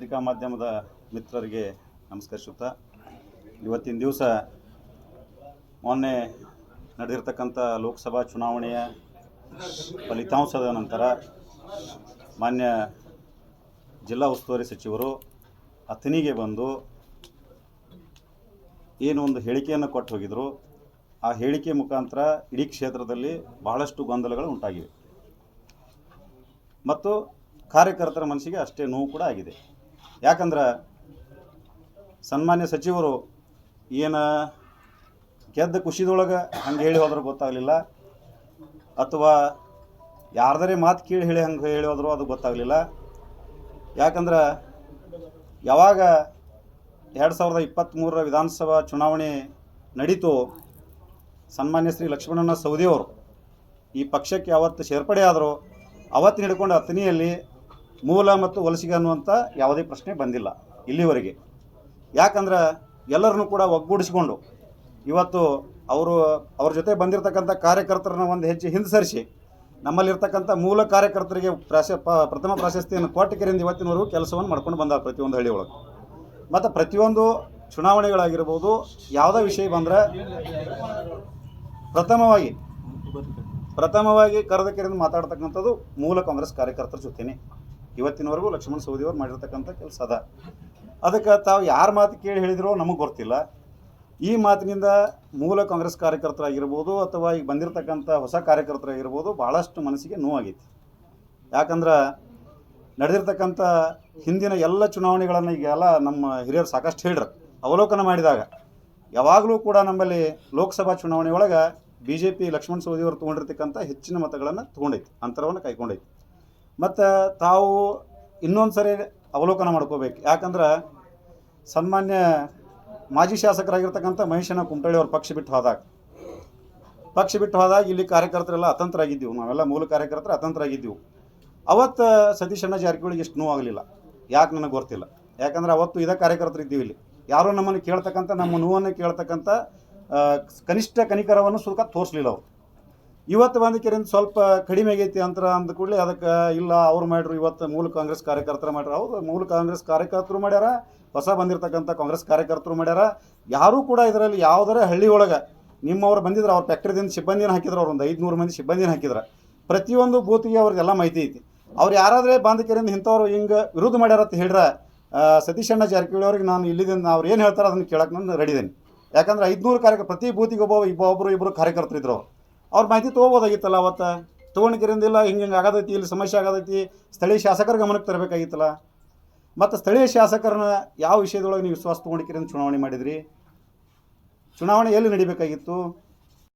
ಪತ್ರಿಕಾ ಮಾಧ್ಯಮದ ಮಿತ್ರರಿಗೆ ನಮಸ್ಕರಿಸುತ್ತಾ, ಇವತ್ತಿನ ದಿವಸ ಮೊನ್ನೆ ನಡೆದಿರತಕ್ಕಂಥ ಲೋಕಸಭಾ ಚುನಾವಣೆಯ ಫಲಿತಾಂಶದ ನಂತರ ಮಾನ್ಯ ಜಿಲ್ಲಾ ಉಸ್ತುವಾರಿ ಸಚಿವರು ಅಥಣಿಗೆ ಬಂದು ಏನು ಒಂದು ಹೇಳಿಕೆಯನ್ನು ಕೊಟ್ಟು ಹೋಗಿದ್ರು. ಆ ಹೇಳಿಕೆ ಮುಖಾಂತರ ಇಡೀ ಕ್ಷೇತ್ರದಲ್ಲಿ ಬಹಳಷ್ಟು ಗೊಂದಲಗಳು ಉಂಟಾಗಿವೆ. ಮತ್ತು ಕಾರ್ಯಕರ್ತರ ಮನಸ್ಸಿಗೆ ಅಷ್ಟೇ ನೋವು ಕೂಡ ಆಗಿದೆ. ಯಾಕಂದ್ರೆ ಸನ್ಮಾನ್ಯ ಸಚಿವರು ಏನು ಗೆದ್ದ ಖುಷಿದೊಳಗೆ ಹಂಗೆ ಹೇಳಿ ಹೋದ್ರೆ ಗೊತ್ತಾಗಲಿಲ್ಲ, ಅಥವಾ ಯಾರ್ದಾರೆ ಮಾತು ಕೇಳಿ ಹೇಳಿ ಹಂಗೆ ಹೇಳಿ ಹೋದ್ರು ಅದು ಗೊತ್ತಾಗಲಿಲ್ಲ. ಯಾಕಂದ್ರೆ ಯಾವಾಗ ಎರಡು ಸಾವಿರದ ಇಪ್ಪತ್ತ್ಮೂರರ ವಿಧಾನಸಭಾ ಚುನಾವಣೆ ನಡೀತು, ಸನ್ಮಾನ್ಯ ಶ್ರೀ ಲಕ್ಷ್ಮಣನ ಸೌದಿಯವರು ಈ ಪಕ್ಷಕ್ಕೆ ಯಾವತ್ತು ಸೇರ್ಪಡೆ ಆದರು ಅವತ್ತು ಹಿಡ್ಕೊಂಡು ಅಥಣಿಯಲ್ಲಿ ಮೂಲ ಮತ್ತು ವಲಸಿಗೆ ಅನ್ನುವಂಥ ಯಾವುದೇ ಪ್ರಶ್ನೆ ಬಂದಿಲ್ಲ ಇಲ್ಲಿವರೆಗೆ. ಯಾಕಂದ್ರೆ ಎಲ್ಲರನ್ನೂ ಕೂಡ ಒಗ್ಗೂಡಿಸಿಕೊಂಡು ಇವತ್ತು ಅವರು, ಅವ್ರ ಜೊತೆ ಬಂದಿರತಕ್ಕಂಥ ಕಾರ್ಯಕರ್ತರನ್ನ ಒಂದು ಹೆಜ್ಜೆ ಹಿಂದೆ ನಮ್ಮಲ್ಲಿರ್ತಕ್ಕಂಥ ಮೂಲ ಕಾರ್ಯಕರ್ತರಿಗೆ ಪ್ರಾಶ ಪ್ರಥಮ ಪ್ರಾಶಸ್ತಿಯನ್ನು ಕೊಟ್ಟಕರಿಂದ ಇವತ್ತಿನವರೆಗೂ ಕೆಲಸವನ್ನು ಮಾಡ್ಕೊಂಡು ಬಂದ ಪ್ರತಿಯೊಂದು ಹಳ್ಳಿ ಒಳಗೆ. ಮತ್ತು ಪ್ರತಿಯೊಂದು ಚುನಾವಣೆಗಳಾಗಿರ್ಬೋದು, ಯಾವುದೇ ವಿಷಯ ಬಂದರೆ ಪ್ರಥಮವಾಗಿ ಪ್ರಥಮವಾಗಿ ಕರೆದಕರಿಂದ ಕೆರೆದು ಮಾತಾಡ್ತಕ್ಕಂಥದ್ದು ಮೂಲ ಕಾಂಗ್ರೆಸ್ ಕಾರ್ಯಕರ್ತರ ಜೊತೆನೆ. ಇವತ್ತಿನವರೆಗೂ ಲಕ್ಷ್ಮಣ ಸವದಿಯವರು ಮಾಡಿರ್ತಕ್ಕಂಥ ಕೆಲಸ ಅದ. ಅದಕ್ಕೆ ತಾವು ಯಾರ ಮಾತು ಕೇಳಿ ಹೇಳಿದ್ರೋ ನಮಗೆ ಗೊತ್ತಿಲ್ಲ. ಈ ಮಾತಿನಿಂದ ಮೂಲ ಕಾಂಗ್ರೆಸ್ ಕಾರ್ಯಕರ್ತರಾಗಿರ್ಬೋದು ಅಥವಾ ಈಗ ಬಂದಿರತಕ್ಕಂಥ ಹೊಸ ಕಾರ್ಯಕರ್ತರಾಗಿರ್ಬೋದು ಭಾಳಷ್ಟು ಮನಸ್ಸಿಗೆ ನೋವಾಗೈತಿ. ಯಾಕಂದ್ರೆ ನಡೆದಿರ್ತಕ್ಕಂಥ ಹಿಂದಿನ ಎಲ್ಲ ಚುನಾವಣೆಗಳನ್ನು ಈಗೆಲ್ಲ ನಮ್ಮ ಹಿರಿಯರು ಸಾಕಷ್ಟು ಹೇಳ್ರು. ಅವಲೋಕನ ಮಾಡಿದಾಗ ಯಾವಾಗಲೂ ಕೂಡ ನಮ್ಮಲ್ಲಿ ಲೋಕಸಭಾ ಚುನಾವಣೆ ಒಳಗೆ ಬಿ ಜೆ ಪಿ ಲಕ್ಷ್ಮಣ ಸವದಿಯವರು ತೊಗೊಂಡಿರ್ತಕ್ಕಂಥ ಹೆಚ್ಚಿನ ಮತಗಳನ್ನು ತೊಗೊಂಡೈತಿ, ಅಂತರವನ್ನು ಕೈಗೊಂಡೈತಿ. ಮತ್ತು ತಾವು ಇನ್ನೊಂದು ಸರಿ ಅವಲೋಕನ ಮಾಡ್ಕೋಬೇಕು. ಯಾಕಂದ್ರೆ ಸನ್ಮಾನ್ಯ ಮಾಜಿ ಶಾಸಕರಾಗಿರ್ತಕ್ಕಂಥ ಮಹೇಶನ ಕುಮಟಳ್ಳಿ ಅವ್ರ ಪಕ್ಷ ಬಿಟ್ಟು ಹೋದಾಗ, ಪಕ್ಷ ಬಿಟ್ಟು ಹೋದಾಗ ಇಲ್ಲಿ ಕಾರ್ಯಕರ್ತರೆಲ್ಲ ಅತಂತ್ರ ಆಗಿದ್ದೀವಿ ನಾವೆಲ್ಲ ಮೂಲ ಕಾರ್ಯಕರ್ತರು ಅತಂತ್ರ ಆಗಿದ್ದೀವಿ ಅವತ್ತು ಸತೀಶಣ್ಣ ಜಾರಕಿಹೊಳಿಗೆ ನೋವು ಆಗಲಿಲ್ಲ ಯಾಕೆ ನನಗೆ ಗೊತ್ತಿಲ್ಲ. ಯಾಕಂದ್ರೆ ಅವತ್ತು ಇದೇ ಕಾರ್ಯಕರ್ತರು ಇದ್ದೀವಿ ಇಲ್ಲಿ. ಯಾರೋ ನಮ್ಮನ್ನು ಕೇಳ್ತಕ್ಕಂಥ, ನಮ್ಮ ನೋವನ್ನು ಕೇಳ್ತಕ್ಕಂಥ ಕನಿಷ್ಠ ಕನಿಕರವನ್ನು ಸುಖ ತೋರಿಸ್ಲಿಲ್ಲ ಅವರು. ಇವತ್ತು ಬಂದಕ್ಕಿರಿಂದ ಸ್ವಲ್ಪ ಕಡಿಮೆ ಆಗೈತಿ ಅಂತ ಅಂದ ಕೂಡಲೇ ಅದಕ್ಕೆ ಇಲ್ಲ, ಅವ್ರು ಮಾಡ್ರು, ಇವತ್ತು ಮೂಲ ಕಾಂಗ್ರೆಸ್ ಕಾರ್ಯಕರ್ತರು ಮಾಡ್ಯಾರ ಹೌದು, ಮೂಲ ಕಾಂಗ್ರೆಸ್ ಕಾರ್ಯಕರ್ತರು ಮಾಡ್ಯಾರ, ಹೊಸ ಬಂದಿರತಕ್ಕಂಥ ಕಾಂಗ್ರೆಸ್ ಕಾರ್ಯಕರ್ತರು ಮಾಡ್ಯಾರ. ಯಾರೂ ಕೂಡ ಇದರಲ್ಲಿ ಯಾವುದರ ಹಳ್ಳಿ ಒಳಗೆ ನಿಮ್ಮವ್ರು ಬಂದಿದ್ರು, ಅವ್ರ ಫ್ಯಾಕ್ಟ್ರಿದಿಂದ ಸಿಬ್ಬಂದಿನ ಹಾಕಿದ್ರು ಅವ್ರೊಂದು ಒಂದು ಐದುನೂರು ಮಂದಿ ಸಿಬ್ಬಂದಿನ ಹಾಕಿದ್ರು, ಪ್ರತಿಯೊಂದು ಬೂತಿಗೆ ಅವ್ರಿಗೆಲ್ಲ ಮಾಹಿತಿ ಐತಿ. ಅವ್ರು ಯಾರಾದರೆ ಬಂದಕೆರಿಂದ ಇಂಥವ್ರು ಹಿಂಗೆ ವಿರೋಧ ಮಾಡ್ಯಾರ ಅಂತ ಹೇಳ್ರ ಸತೀಶಣ್ಣ ಜಾರಕಿಹೊಳಿ ಅವ್ರಿಗೆ ನಾನು ಇಲ್ಲಿದಿಂದ ಅವ್ರು ಏನು ಹೇಳ್ತಾರೆ ಅದನ್ನು ಕೇಳಕ್ಕೆ ನಾನು ರೆಡಿ ಇದ್ದೀನಿ ಯಾಕಂದ್ರೆ ಐದುನೂರು ಕಾರ್ಯ ಪ್ರತಿ ಬೂತಿಗೆ ಒಬ್ಬ ಇಬ್ಬ ಒಬ್ಬರು ಇಬ್ಬರು ಕಾರ್ಯಕರ್ತರು ಇದ್ರು ಅವ್ರು. ಅವ್ರ ಮಾಹಿತಿ ತೊಗೋಬೋದಾಗಿತ್ತಲ್ಲ ಅವತ್ತು? ತೊಗೊಂಡಿದ್ದರಿಂದ ಹಿಂಗೆ ಹಿಂಗೆ ಆಗದೈತಿ, ಇಲ್ಲಿ ಸಮಸ್ಯೆ ಆಗದೈತಿ, ಸ್ಥಳೀಯ ಶಾಸಕರ ಗಮನಕ್ಕೆ ತರಬೇಕಾಗಿತ್ತಲ್ಲ? ಮತ್ತು ಸ್ಥಳೀಯ ಶಾಸಕರನ್ನ ಯಾವ ವಿಷಯದೊಳಗೆ ನೀವು ವಿಶ್ವಾಸ ತೊಗೊಂಡಿದ್ದರಿಂದ ಚುನಾವಣೆ ಮಾಡಿದ್ರಿ? ಚುನಾವಣೆ ಎಲ್ಲಿ ನಡಿಬೇಕಾಗಿತ್ತು?